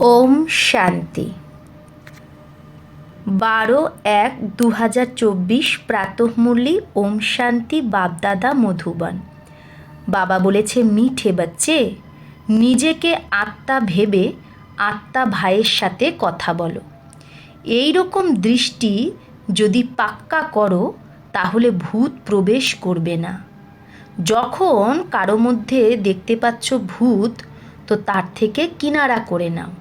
ওম শান্তি। বারো এক দু হাজার চব্বিশ প্রাতঃমূল্যি ওম শান্তি বাপদাদা মধুবন। বাবা বলেছে, মিঠে বাচ্চে, নিজেকে আত্মা ভেবে আত্মা ভাইয়ের সাথে কথা বলো। এই রকম দৃষ্টি যদি পাক্কা করো, তাহলে ভূত প্রবেশ করবে না। যখন কারও মধ্যে দেখতে পাচ্ছ ভূত, তো তার থেকে কিনারা করে নাও।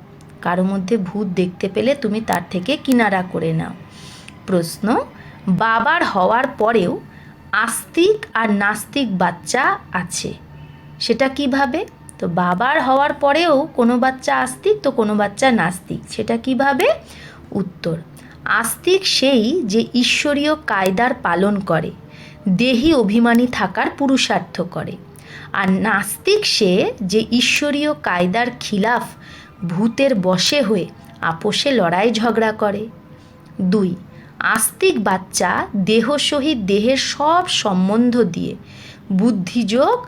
কারও মধ্যে ভূত দেখতে পেলে তুমি তার থেকে কিনারা করে নাও। প্রশ্ন, বাবার হওয়ার পরেও আস্তিক আর নাস্তিক বাচ্চা আছে, সেটা কীভাবে? তো বাবার হওয়ার পরেও কোনো বাচ্চা আস্তিক, তো কোনো বাচ্চা নাস্তিক, সেটা কীভাবে? উত্তর, আস্তিক সেই যে ঈশ্বরীয় কায়দার পালন করে, দেহি অভিমানী থাকার পুরুষার্থ করে, আর নাস্তিক সে যে ঈশ্বরীয় কায়দার খিলাফ ভূতের বশে হয়ে আপোষে লড়াই ঝগড়া করে। দুই, আস্তিক বাচ্চা দেহ সহিত দেহের সব সম্বন্ধ দিয়ে বুদ্ধিযোগ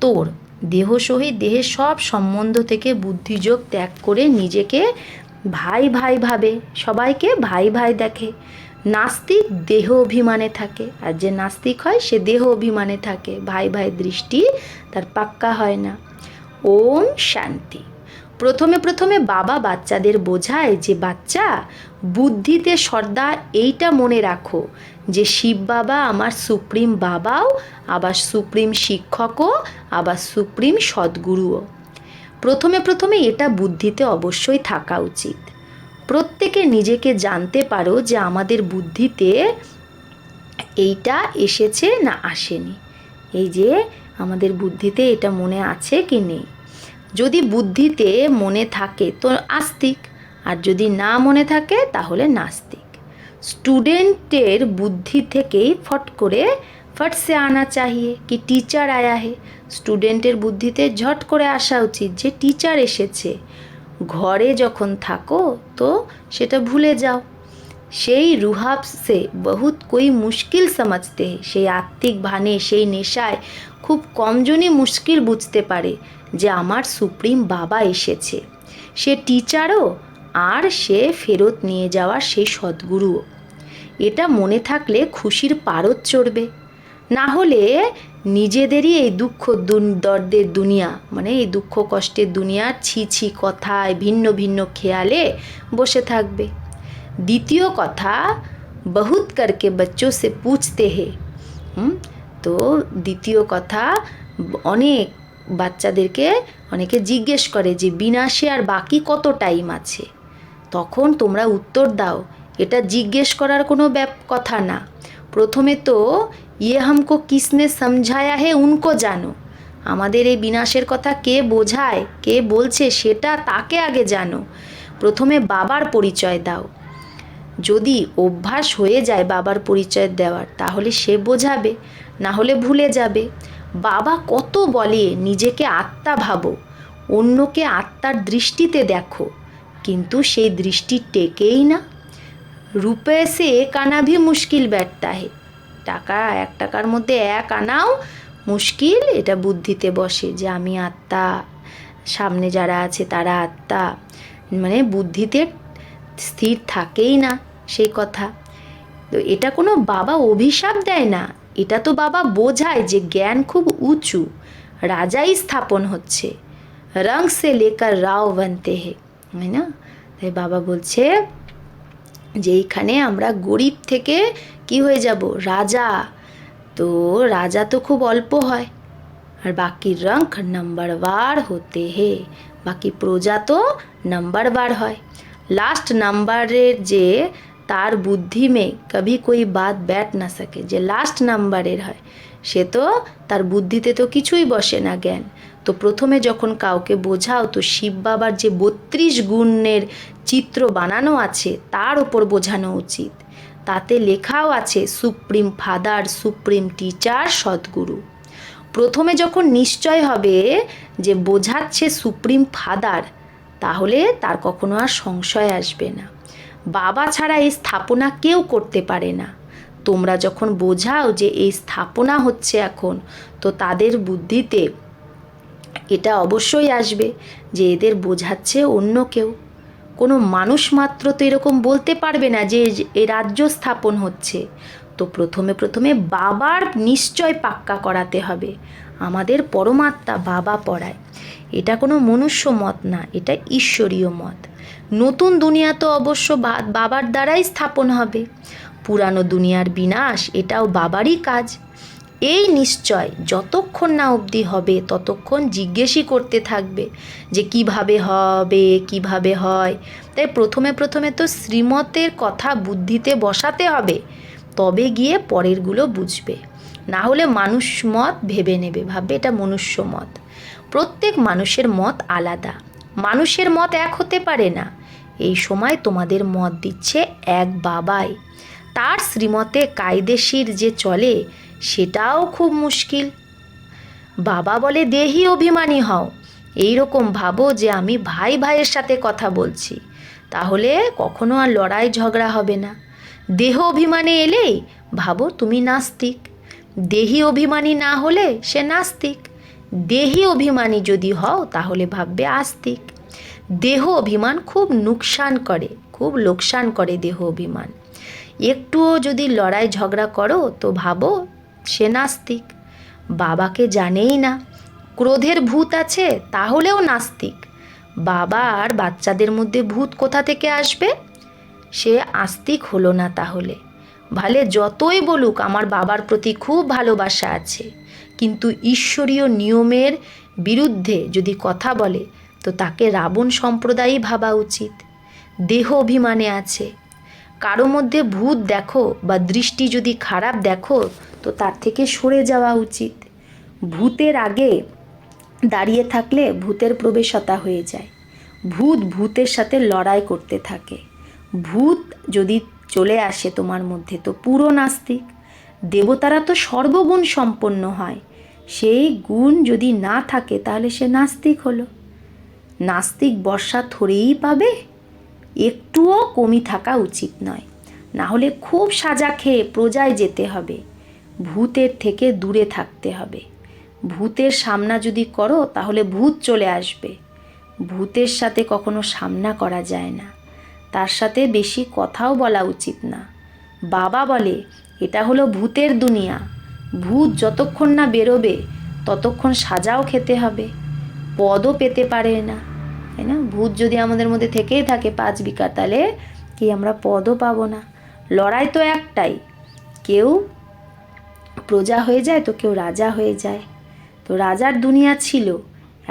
তোর। দেহ সহিত দেহের সব সম্বন্ধ থেকে বুদ্ধিযোগ ত্যাগ করে নিজেকে ভাই ভাই ভাবে, সবাইকে ভাই ভাই দেখে। নাস্তিক দেহ অভিমানে থাকে, আর যে নাস্তিক হয় সে দেহ অভিমানে থাকে। ভাই ভাই দৃষ্টি তার পাক্কা হয় না। ওম শান্তি। প্রথমে প্রথমে বাবা বাচ্চাদের বোঝায় যে, বাচ্চা, বুদ্ধিতে সর্দা এইটা মনে রাখো যে, শিব বাবা আমার সুপ্রিম বাবাও, আবার সুপ্রিম শিক্ষকও, আবার সুপ্রিম সদ্গুরুও। প্রথমে প্রথমে এটা বুদ্ধিতে অবশ্যই থাকা উচিত। প্রত্যেকে নিজেকে জানতে পারো যে, আমাদের বুদ্ধিতে এইটা এসেছে না আসেনি। এই যে, আমাদের বুদ্ধিতে এটা মনে আছে কি নেই? যদি বুদ্ধিতে মনে থাকে, তো আস্তিক। আর যদি না মনে থাকে, তাহলে নাস্তিক। স্টুডেন্টের বুদ্ধি থেকেই ফট করে ফট সে আনা চাহিয়ে, কি টিচার আয়া হে। স্টুডেন্টের বুদ্ধিতে ঝট করে আসা উচিত যে টিচার এসেছে। ঘরে যখন থাকো, তো সেটা ভুলে যাও। সেই রুহাব সে বহুত কই মুশকিল সমঝতে সেই আত্মিক ভানে, সেই নেশায় খুব কমজনই মুশকিল বুঝতে পারে। যে আমার সুপ্রিম বাবা এসেছে। সে টিচারও আর সে ফেরত নিয়ে যাওয়ার সেই সদ্গুরুও। এটা মনে থাকলে খুশির পারদ চড়বে। না হলে নিজেদেরই এই দুঃখ দর্দের দুনিয়া মানে এই দুঃখ কষ্টের দুনিয়ার ছি ছি কথায়, ভিন্ন ভিন্ন খেয়ালে বসে থাকবে। দ্বিতীয় কথা, বহুত করকে বচ্চো সে পুছতে হে। তো দ্বিতীয় কথা, অনেক বাচ্চাদেরকে অনেকে জিজ্ঞেস করে যে বিনাশে আর বাকি কত টাইম আছে? তখন তোমরা উত্তর দাও, এটা জিজ্ঞেস করার কোনো ব্যাপ, কথা না। প্রথমে তো ইয়ে হামকো কিসনে সমঝায়া হে, উনকো জানো? আমাদের এই বিনাশের কথা কে বোঝায়, কে বলছে, সেটা তাকে আগে জানো। প্রথমে বাবার পরিচয় দাও। যদি অভ্যাস হয়ে যায় বাবার পরিচয় দেওয়ার, তাহলে সে বোঝাবে, না হলে ভুলে যাবে। বাবা কত বলে, নিজেকে আত্মা ভাবো, অন্যকে আত্মার দৃষ্টিতে দেখো, কিন্তু সেই দৃষ্টি টেকেই না। রূপে সে এক আনা ভি মুশকিল ব্যাটতা হে টাকা এক টাকার মধ্যে এক আনাও মুশকিল, এটা বুদ্ধিতে বসে যে আমি আত্মা। সামনে যারা আছে তারা আত্মা। মানে বুদ্ধিতে স্থির থাকেই না সেই কথা। তো এটা কোনো বাবা অভিশাপ দেয় না। এটা তো বাবা বোঝায় যে জ্ঞান খুব উঁচু, রাজাই স্থাপন হচ্ছে। রং সে লেকার রাও বানতে হে, তাই না? তাই বাবা বলছে যে এইখানে আমরা গরিব থেকে কি হয়ে যাব? রাজা। তো রাজা তো খুব অল্প হয়, আর বাকি রঙ্ক নাম্বারবার হতে হে, বাকি প্রজা তো নাম্বারবার হয়। লাস্ট নাম্বারের যে তার বুদ্ধি মে কভি কোই বাত ব্যাট না সকে, যে লাস্ট নাম্বারের হয়। সে তো তার বুদ্ধিতে তো কিছুই বসে না জ্ঞান। তো প্রথমে যখন কাউকে বোঝাও, তো শিব বাবার যে বত্রিশ গুণের চিত্র বানানো আছে, তার ওপর বোঝানো উচিত। তাতে লেখাও আছে, সুপ্রিম ফাদার, সুপ্রিম টিচার, সদ্গুরু। প্রথমে যখন নিশ্চয় হবে যে বোঝাচ্ছে সুপ্রিম ফাদার, তাহলে তার কখনো আর সংশয় আসবে না। বাবা ছাড়া এই স্থাপনা কেউ করতে পারে না। তোমরা যখন বোঝাও যে এই স্থাপনা হচ্ছে এখন, তো তাদের বুদ্ধিতে এটা অবশ্যই আসবে যে এদের বোঝাচ্ছে অন্য কেউ। কোনো মানুষ মাত্র তো এরকম বলতে পারবে না যে এ রাজ্য স্থাপন হচ্ছে। তো প্রথমে প্রথমে বাবার নিশ্চয় পাক্কা করাতে হবে। আমাদের পরমাত্মা বাবা পড়ায়। এটা কোনো মনুষ্য মত না, এটা ঈশ্বরীয় মত। নতুন দুনিয়া তো অবশ্য বাবার দ্বারাই স্থাপন হবে। পুরানো দুনিয়ার বিনাশ এটাও বাবারই কাজ। এই নিশ্চয় যতক্ষণ না অবধি হবে, ততক্ষণ জিজ্ঞেসই করতে থাকবে যে কীভাবে হবে, কীভাবে হয়। তাই প্রথমে প্রথমে তো শ্রীমতের কথা বুদ্ধিতে বসাতে হবে, তবে গিয়ে পরেরগুলো বুঝবে। না হলে মানুষ মত ভেবে নেবে, ভাববে এটা মনুষ্য মত। প্রত্যেক মানুষের মত আলাদা। মানুষের মত এক হতে পারে না। সময় তোমাদের মত দিচ্ছে এক বাবাই। তার শ্রীমতে কায়দেশির যে চলে, সেটাও খুব মুশকিল। বাবা বলে, দেহি অভিমানী হও। এই রকম ভাবো যে আমি ভাই ভাইয়ের সাথে কথা বলছি। তাহলে কখনো আর লড়াই ঝগড়া হবে না। দেহ অভিমানে এলেই ভাবো তুমি নাস্তিক। দেহি অভিমানী না হলে সে নাস্তিক। দেহি অভিমানী যদি হও, তাহলে ভাববে আস্তিক। দেহ অভিমান খুব নুকসান করে, খুব লোকসান করে দেহ অভিমান। একটুও যদি লড়াই ঝগড়া করো তো ভাবো সে নাস্তিক। বাবাকে জানেই না। ক্রোধের ভূত আছে, তাহলেও নাস্তিক। বাবা আর বাচ্চাদের মধ্যে ভূত কোথা থেকে আসবে? সে আস্তিক হলো না তাহলে। ভালে যতই বলুক, আমার বাবার প্রতি খুব ভালোবাসা আছে। কিন্তু ঈশ্বরীয় নিয়মের বিরুদ্ধে যদি কথা বলে তো তাকে রাবণ সম্প্রদায়ই ভাবা উচিত। দেহ অভিমানে আছে। কারও মধ্যে ভূত দেখো বা দৃষ্টি যদি খারাপ দেখো, তো তার থেকে সরে যাওয়া উচিত। ভূতের আগে দাঁড়িয়ে থাকলে ভূতের প্রবেশতা হয়ে যায়। ভূত ভূতের সাথে লড়াই করতে থাকে। ভূত যদি চলে আসে তোমার মধ্যে, তো পুরো নাস্তিক। দেবতারা তো সর্বগুণ সম্পন্ন হয়। সেই গুণ যদি না থাকে, তাহলে সে নাস্তিক হলো। নাস্তিক বর্ষা থরেই পাবে? একটুও কমি থাকা উচিত নয়। না হলে খুব সাজা খেয়ে প্রজায় যেতে হবে। ভূতের থেকে দূরে থাকতে হবে। ভূতের সামনা যদি করো, তাহলে ভূত চলে আসবে। ভূতের সাথে কখনো সামনা করা যায় না। তার সাথে বেশি কথাও বলা উচিত না। বাবা বলে, এটা হলো ভূতের দুনিয়া। ভূত যতক্ষণ না বেরোবে, ততক্ষণ সাজাও খেতে হবে। পদও পেতে পারে না, তাই না? ভূত যদি আমাদের মধ্যে থেকেই থাকে পাঁচ বিকা তাহলে কি আমরা পদও পাবো না? লড়াই তো একটাই, কেউ প্রজা হয়ে যায় তো কেউ রাজা হয়ে যায়। তো রাজার দুনিয়া ছিল,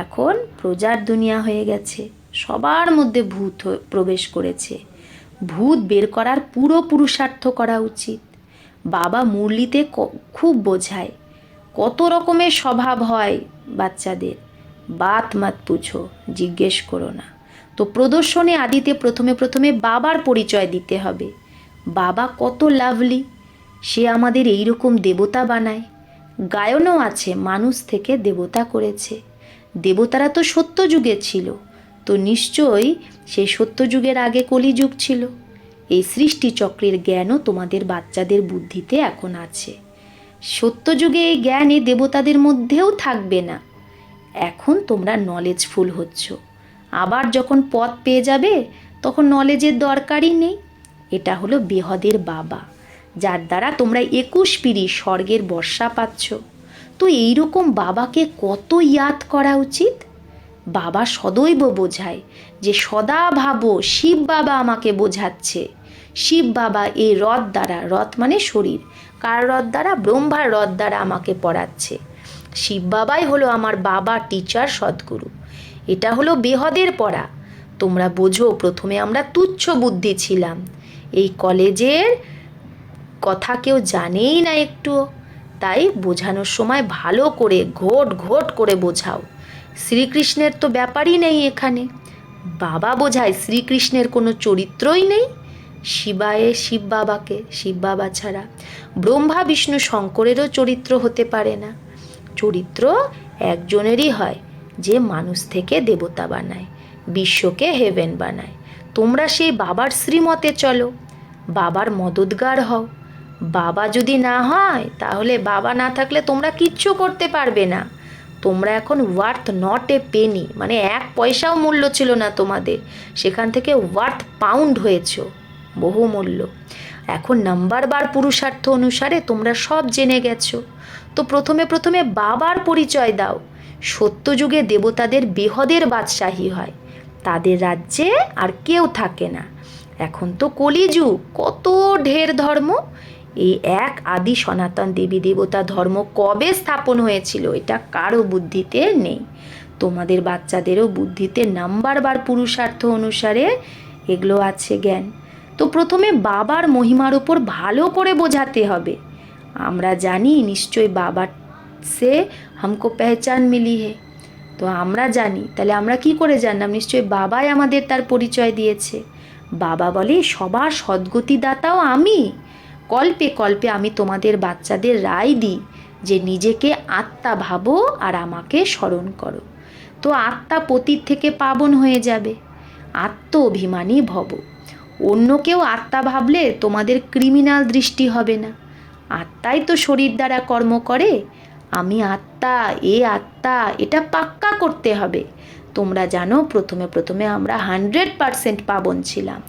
এখন প্রজার দুনিয়া হয়ে গেছে, সবার মধ্যে ভূত প্রবেশ করেছে। ভূত বের করার পুরো পুরুষার্থ করা উচিত। বাবা মুরলিতে খুব বোঝায়, কত রকমের স্বভাব হয় বাচ্চাদের। বাত মাত পুছো, জিজ্ঞেস করো না। তো প্রদর্শনে আদিতে প্রথমে প্রথমে বাবার পরিচয় দিতে হবে। বাবা কত লাভলি, সে আমাদের এই রকম দেবতা বানায়। গায়নও আছে, মানুষ থেকে দেবতা করেছে। দেবতারা তো সত্যযুগে ছিল, তো নিশ্চয়ই সেই সত্যযুগের আগে কলিযুগ ছিল। এই সৃষ্টিচক্রের জ্ঞানও তোমাদের বাচ্চাদের বুদ্ধিতে এখন আছে। সত্যযুগে এই জ্ঞান এই দেবতাদের মধ্যেও থাকবে না। এখন তোমরা নলেজফুল হচ্ছ। আবার যখন পথ পেয়ে যাবে, তখন নলেজের দরকারই নেই। এটা হলো বেহদের বাবা, যার দ্বারা তোমরা একুশ পিড়ি স্বর্গের বর্ষা পাচ্ছ। তো এইরকম বাবাকে কত ইয়াদ করা উচিত? বাবা সদৈব বোঝায় যে সদা ভাবো শিব বাবা আমাকে বোঝাচ্ছে। শিব বাবা এই রথ দ্বারা রথ মানে শরীর। কার রথ দ্বারা? ব্রহ্মার রথ দ্বারা আমাকে পড়াচ্ছে। শিব বাবাই হলো আমার বাবা টিচার সদ্গুরু। এটা হলো বেহদের পড়া। তোমরা বোঝো, প্রথমে আমরা তুচ্ছ বুদ্ধি ছিলাম। এই কলেজের কথা কেউ জানেই না একটুও তাই বোঝানোর সময় ভালো করে, ঘোট ঘোট করে বোঝাও। শ্রীকৃষ্ণের তো ব্যাপারই নেই এখানে। বাবা বোঝায় শ্রীকৃষ্ণের কোনো চরিত্রই নেই। শিবায়ে শিব বাবাকে, শিব বাবা ছাড়া। ব্রহ্মা, বিষ্ণু, শঙ্করেরও চরিত্র হতে পারে না। চরিত্র একজনেরই হয়, যে মানুষ থেকে দেবতা বানায়, বিশ্বকে হেভেন বানায়। তোমরা সেই বাবার শ্রীমতে চলো, বাবার মদতগার হও। বাবা যদি না হয়, তাহলে বাবা না থাকলে তোমরা কিচ্ছু করতে পারবে না। তোমরা এখন ওয়ার্থ নট এ পেনি মানে এক পয়সাও মূল্য ছিল না তোমাদের। সেখান থেকে ওয়ার্থ পাউন্ড হয়েছ বহু মূল্য এখন নাম্বার বার পুরুষার্থ অনুসারে তোমরা সব জেনে গেছো। তো প্রথমে প্রথমে বাবার পরিচয় দাও। সত্যযুগে দেবতাদের বেহদের বাদশাহী হয়। তাদের রাজ্যে আর কেউ থাকে না। এখন তো কলিযুগ, কত ঢের ধর্ম। এই এক আদি সনাতন দেবী দেবতা ধর্ম কবে স্থাপন হয়েছিল, এটা কারও বুদ্ধিতে নেই। তোমাদের বাচ্চাদেরও বুদ্ধিতে নাম্বার বার পুরুষার্থ অনুসারে এগুলো আছে জ্ঞান। তো প্রথমে বাবার মহিমার উপর ভালো করে বোঝাতে হবে। আমরা জানি নিশ্চয় বাবার সে হামকো পেহচান মিলি হে। তো আমরা জানি, তাহলে আমরা কি করে জানলাম? নিশ্চয়ই বাবাই আমাদের তার পরিচয় দিয়েছে। বাবা বলে, সবার সদ্গতিদাতাও আমি। কল্পে কল্পে আমি তোমাদের বাচ্চাদের রায় দিই যে নিজেকে আত্মা ভাবো আর আমাকে স্মরণ করো। তো আত্মা পতীত থেকে পাবন হয়ে যাবে। আত্ম অভিমানী ভব। অন্য কেউ আত্মা ভাবলে তোমাদের ক্রিমিনাল দৃষ্টি হবে না। আত্মাই তো শরীর দ্বারা কর্ম করে। আমি আত্মা, এ আত্মা, এটা পাক্কা করতে হবে। তোমরা জানো, প্রথমে প্রথমে আমরা হান্ড্রেড পারসেন্ট পাবন ছিলাম।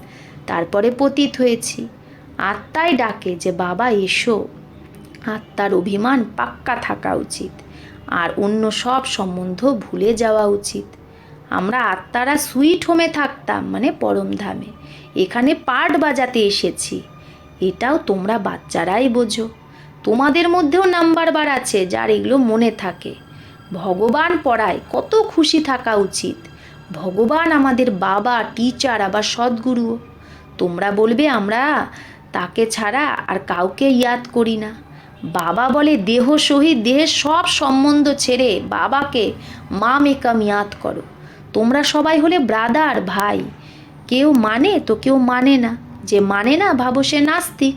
তারপরে পতিত হয়েছি। আত্মাই ডাকে যে, বাবা, এসো। আত্মার অভিমান পাক্কা থাকা উচিত। আর অন্য সব সম্বন্ধ ভুলে যাওয়া উচিত। আমরা আত্মারা সুইট হোমে থাকতাম মানে পরমধামে এখানে পাট বাজাতে এসেছি। এটাও তোমরা বাচ্চারাই বোঝো। তোমাদের মধ্যেও নাম্বার বার আছে যার এগুলো মনে থাকে। ভগবান পড়ায় কত খুশি থাকা উচিত। ভগবান আমাদের বাবা, টিচার, আবার সদ্গুরুও। তোমরা বলবে, আমরা তাকে ছাড়া আর কাউকে ইয়াদ করি না। বাবা বলে, দেহ সহিত দেহের সব সম্বন্ধ ছেড়ে বাবাকে মা মেকাম ইয়াদ করো। তোমরা সবাই হলে ব্রাদার ভাই। কেউ মানে তো কেউ মানে না। যে মানে না, ভাবো সে নাস্তিক।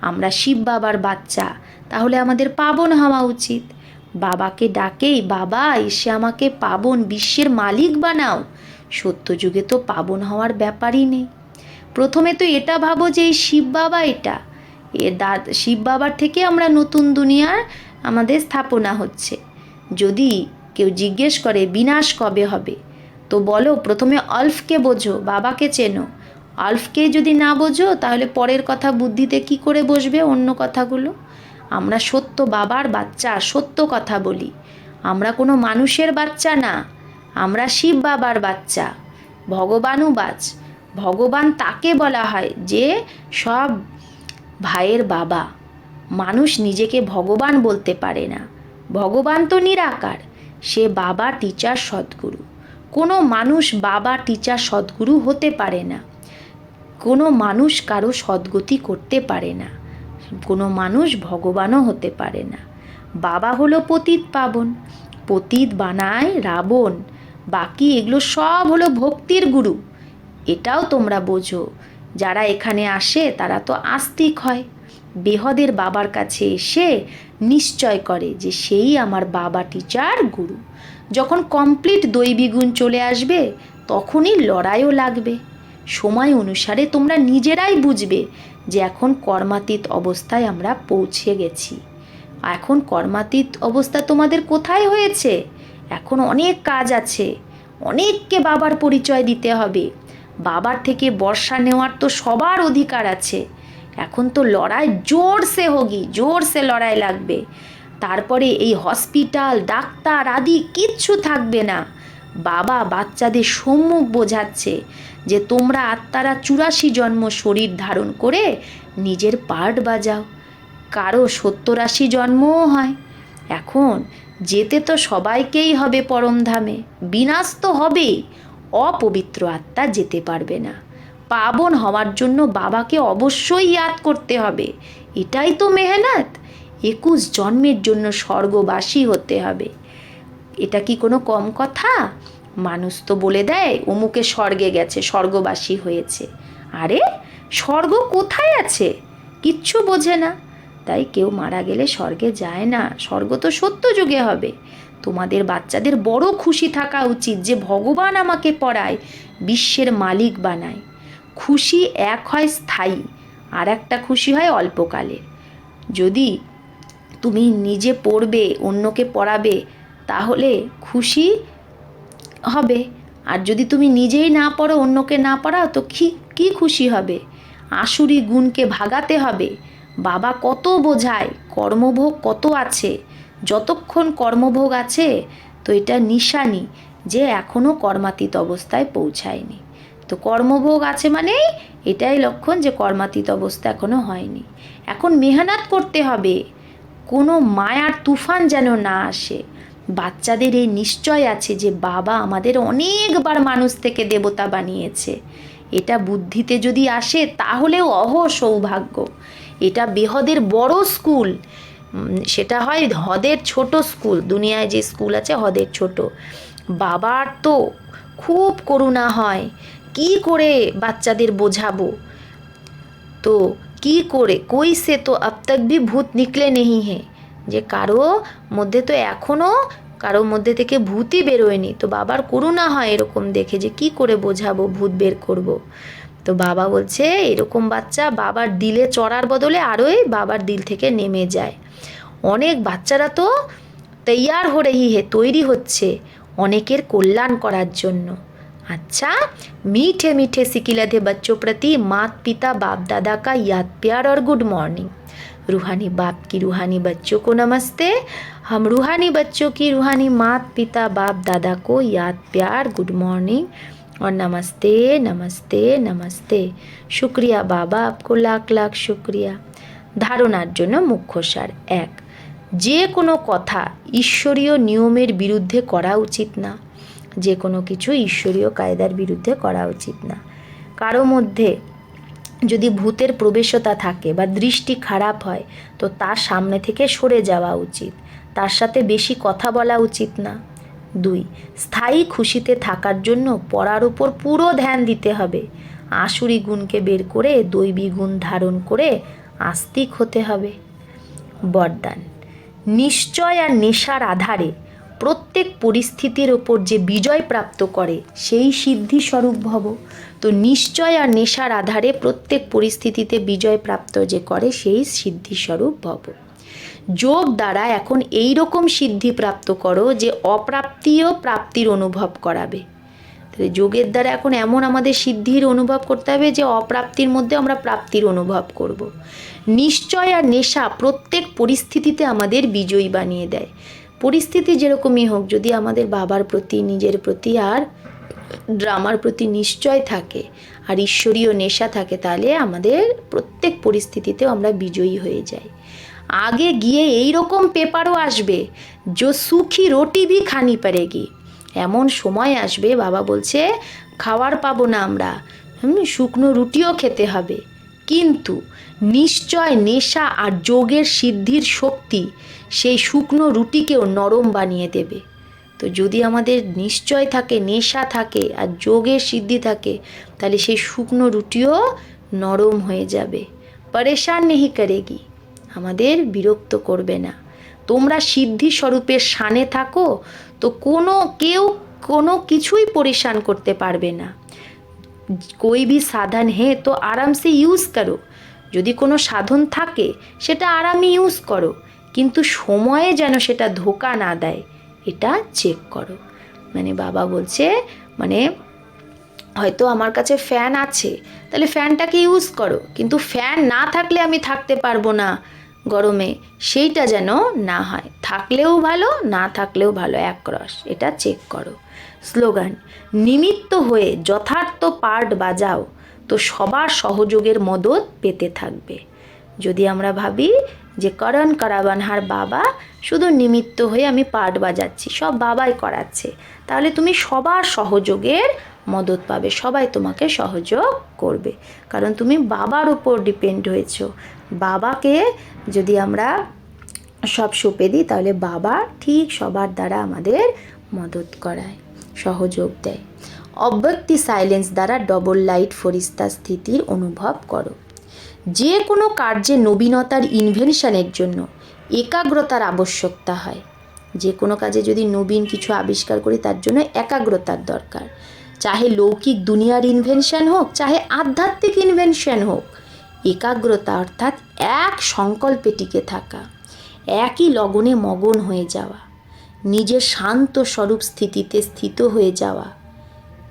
আমরা শিব বাবার বাচ্চা, তাহলে আমাদের পাবন হওয়া উচিত। বাবাকে ডাকেই, বাবা, এসে আমাকে পাবন, বিশ্বের মালিক বানাও। সত্যযুগে তো পাবন হওয়ার ব্যাপারই নেই। প্রথমে তো এটা ভাবো যে এই শিব বাবা এটা। এ দা শিব বাবার থেকে আমরা নতুন দুনিয়ার আমাদের স্থাপনা হচ্ছে। যদি কেউ জিজ্ঞেস করে, বিনাশ কবে হবে? তো বলো, প্রথমে অল্ফকে বোঝো, বাবাকে চেনো। আলফকে যদি না বোঝো, তাহলে পরের কথা বুদ্ধিতে কি করে বসবে অন্য কথাগুলো? আমরা সত্য বাবার বাচ্চা, সত্য কথা বলি। আমরা কোনো মানুষের বাচ্চা না, আমরা শিব বাবার বাচ্চা। ভগবানও বাচ ভগবান তাকে বলা হয় যে সব ভাইয়ের বাবা। মানুষ নিজেকে ভগবান বলতে পারে না। ভগবান তো নিরাকার। সে বাবা টিচার সদ্গুরু। কোনো মানুষ বাবা, টিচার, সদ্গুরু হতে পারে না। কোনো মানুষ কারও সদ্গতি করতে পারে না। কোনো মানুষ ভগবানও হতে পারে না। বাবা হলো পতিত পাবন। পতিত বানায় রাবণ। বাকি এগুলো সব হলো ভক্তির গুরু। এটাও তোমরা বোঝো। যারা এখানে আসে, তারা তো আস্তিক হয়। বেহদের বাবার কাছে এসে নিশ্চয় করে যে, সেই আমার বাবা, টিচার, গুরু। যখন কমপ্লিট দৈবিগুণ চলে আসবে, তখনই লড়াইও লাগবে। সময় অনুসারে তোমরা নিজেরাই বুঝবে যে এখন কর্মাতীত অবস্থায় আমরা পৌঁছে গেছি। এখন কর্মাতীত অবস্থা তোমাদের কোথায় হয়েছে? এখন অনেক কাজ আছে। অনেককে বাবার পরিচয় দিতে হবে। বাবার থেকে বর্ষা নেওয়ার তো সবার অধিকার আছে। এখন তো লড়াই জোরসে হোগি, জোরসে লড়াই লাগবে। তারপরে এই হসপিটাল, ডাক্তার আদি কিচ্ছু থাকবে না। বাবা বাচ্চাদের সম্মুখ বোঝাচ্ছে যে তোমরা আত্মারা চুরাশি জন্ম শরীর ধারণ করে নিজের পার্ট বাজাও। কারও সত্তরাশি জন্মও হয়। এখন যেতে তো সবাইকেই হবে পরমধামে, বিনাশ তো হবেই। অপবিত্র আত্মা যেতে পারবে না। পাবন হওয়ার জন্য বাবাকে অবশ্যই ইয়াদ করতে হবে। এটাই তো মেহনত। একুশ জন্মের জন্য স্বর্গবাসী হতে হবে। এটা কি কোনো কম কথা? মানুষ তো বলে দেয়, অমুকে স্বর্গে গেছে, স্বর্গবাসী হয়েছে। আরে, স্বর্গ কোথায় আছে? কিচ্ছু বোঝে না। তাই কেউ মারা গেলে স্বর্গে যায় না। স্বর্গ তো সত্য যুগে হবে। তোমাদের বাচ্চাদের বড় খুশি থাকা উচিত যে ভগবান আমাকে পড়ায়, বিশ্বের মালিক বানায়। খুশি এক হয় স্থায়ী, আর একটা খুশি হয় অল্পকালের। যদি তুমি নিজে পড়বে, অন্যকে পড়াবে, তাহলে খুশি হবে। আর যদি তুমি নিজেই না পড়ো, অন্যকে না পড়াও, তো কি, কী খুশি হবে? আসুরি গুণকে ভাগাতে হবে। বাবা কত বোঝায়, কর্মভোগ কত আছে? যতক্ষণ কর্মভোগ আছে, তো এটা নিশানি যে এখনও কর্মাতীত অবস্থায় পৌঁছায়নি। তো কর্মভোগ আছে মানেই এটাই লক্ষণ যে কর্মাতীত অবস্থা এখনও হয়নি। এখন মেহনত করতে হবে। কোনো মায়ার তুফান যেন না আসে। বাচ্চাদের এই নিশ্চয় আছে যে বাবা আমাদের অনেকবার মানুষ থেকে দেবতা বানিয়েছে। এটা বুদ্ধিতে যদি আসে তাহলেও অহ সৌভাগ্য। এটা বেহদের বড় স্কুল। সেটা হয় হদের ছোট স্কুল। দুনিয়ায় যে স্কুল আছে হদের ছোট। বাবার তো খুব করুণা হয়। কি করে বাচ্চাদের বোঝাবো? তো কি করে? কই সে তো আপ ভি ভূত নিকলে নেহি হে যে কারও মধ্যে তো এখনও কারও মধ্যে থেকে ভূতই বেরোয়নি। তো বাবার করুণা হয় এরকম দেখে যে কি করে বোঝাবো ভূত বের করব। তো বাবা বলছে, এরকম বাচ্চা বাবার দিলে চড়ার বদলে আরোই বাবার দিল থেকে নেমে যায়। অনেক বাচ্চারা তো তৈয়ার হরেহি হে তৈরি হচ্ছে অনেকের কল্যাণ করার জন্য। अच्छा मीठे मीठे सिकिलधे बच्चों प्रति मात पिता बाप दादा का याद प्यार और गुड मॉर्निंग रूहानी बाप की रूहानी बच्चों को नमस्ते हम रूहानी बच्चों की रूहानी मात पिता बाप दादा को याद प्यार गुड मॉर्निंग और नमस्ते नमस्ते नमस्ते शुक्रिया बाबा आपको लाख लाख शुक्रिया ধারণার জন্য মুখ্য সার এক যে কোনো কথা ঈশ্বরীয় নিয়মের বিরুদ্ধে করা উচিত না যে কোনো কিছু ঈশ্বরীয় কায়দার বিরুদ্ধে করা উচিত না। কারও মধ্যে যদি ভূতের প্রবেশতা থাকে বা দৃষ্টি খারাপ হয়, তো তার সামনে থেকে সরে যাওয়া উচিত। তার সাথে বেশি কথা বলা উচিত না। দুই, স্থায়ী খুশিতে থাকার জন্য পড়ার উপর পুরো ধ্যান দিতে হবে। আসুরি গুণকে বের করে দৈবী গুণ ধারণ করে আস্তিক হতে হবে। বরদান, নিশ্চয় আর নেশার আধারে প্রত্যেক পরিস্থিতির ওপর যে বিজয় প্রাপ্ত করে, সেই সিদ্ধি স্বরূপ ভব। তো নিশ্চয় আর নেশার আধারে প্রত্যেক পরিস্থিতিতে বিজয় প্রাপ্ত যে করে, সেই সিদ্ধি স্বরূপ ভব। যোগ দ্বারা এখন এই রকম সিদ্ধি প্রাপ্ত করো যে অপ্রাপ্তিও প্রাপ্তির অনুভব করাবে। তাহলে যোগের দ্বারা এখন এমন আমাদের সিদ্ধির অনুভব করতে হবে যে অপ্রাপ্তির মধ্যে আমরা প্রাপ্তির অনুভব করব। নিশ্চয় আর নেশা প্রত্যেক পরিস্থিতিতে আমাদের বিজয়ী বানিয়ে দেয়। পরিস্থিতি যেরকমই হোক, যদি আমাদের বাবার প্রতি, নিজের প্রতি আর ড্রামার প্রতি নিশ্চয় থাকে, আর ঈশ্বরীয় নেশা থাকে, তাহলে আমাদের প্রত্যেক পরিস্থিতিতেও আমরা বিজয়ী হয়ে যাই। আগে গিয়ে এই রকম পেপারও আসবে যে সুখী রুটি ভি খানি পারেগি। এমন সময় আসবে, বাবা বলছে, খাওয়ার পাবো না আমরা। হুম, শুকনো রুটিও খেতে হবে। কিন্তু নিশ্চয় নেশা আর যোগের সিদ্ধির শক্তি সেই শুকনো রুটিকেও নরম বানিয়ে দেবে তো যদি আমাদের নিশ্চয় থাকে নেশা থাকে আর যোগের সিদ্ধি থাকে তাহলে সেই শুকনো রুটিও নরম হয়ে যাবে পরেশান নেহি করেগি আমাদের বিরক্ত করবে না তোমরা সিদ্ধি স্বরূপের সানে থাকো তো কোনো কেউ কোনো কিছুই পরেশান করতে পারবে না कोई भी साधन है तो आराम से ইউজ করো যদি কোনো সাধন থাকে সেটা আরামে ইউজ করো কিন্তু সময়ে যেন সেটা ধোকা না দেয়, এটা চেক করো। মানে বাবা বলছে মানে হয়তো আমার কাছে ফ্যান আছে, তাহলে ফ্যানটাকে ইউজ করো। কিন্তু ফ্যান না থাকলে আমি থাকতে পারব না গরমে। সেইটা যেন না হয়। থাকলেও ভালো, না থাকলেও ভালো একরস এটা চেক করো। স্লোগান নিমিত্ত হয়ে যথার্থ পার্ট বাজাও। তো সবার সহযোগের মদত পেতে থাকবে। যদি আমরা ভাবি যে করণ কারাবানহার বাবা, শুধু নিমিত্ত হয়ে আমি পাট বাজাচ্ছি, সব বাবাই করাচ্ছে। তাহলে তুমি সবার সহযোগের মদত পাবে, সবাই তোমাকে সহযোগ করবে। কারণ তুমি বাবার উপর ডিপেন্ড হয়েছো। বাবাকে যদি আমরা সব সঁপে দিই, তাহলে বাবা ঠিক সবার দ্বারা আমাদের মদত করায়, সহযোগ দেয়। অব্যক্তি সাইলেন্স দ্বারা ডবল লাইট ফরিস্তা স্থিতির অনুভব করো। যে কোনো কার্যে নবীনতার ইনভেনশনের জন্য একাগ্রতার আবশ্যকতা হয়। যে কোনো কাজে যদি নবীন কিছু আবিষ্কার করি, তার জন্য একাগ্রতার দরকার। চাহে লৌকিক দুনিয়ার ইনভেনশন হোক, চাহে আধ্যাত্মিক ইনভেনশন হোক, একাগ্রতা অর্থাৎ এক সংকল্পে টিকে থাকা, একই লগনে মগন হয়ে যাওয়া, নিজের শান্ত স্বরূপ স্থিতিতে স্থিত হয়ে যাওয়া,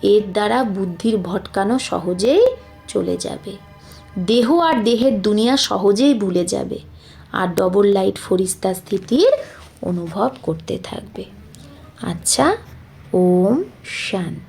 এর দ্বারা বুদ্ধির ভটকানো সহজেই চলে যাবে। দেহ আর দেহের দুনিয়া সহজেই ভুলে যাবে আর ডবল লাইট ফরিস্তা স্থিতির অনুভব করতে থাকবে। আচ্ছা ওম শান্তি।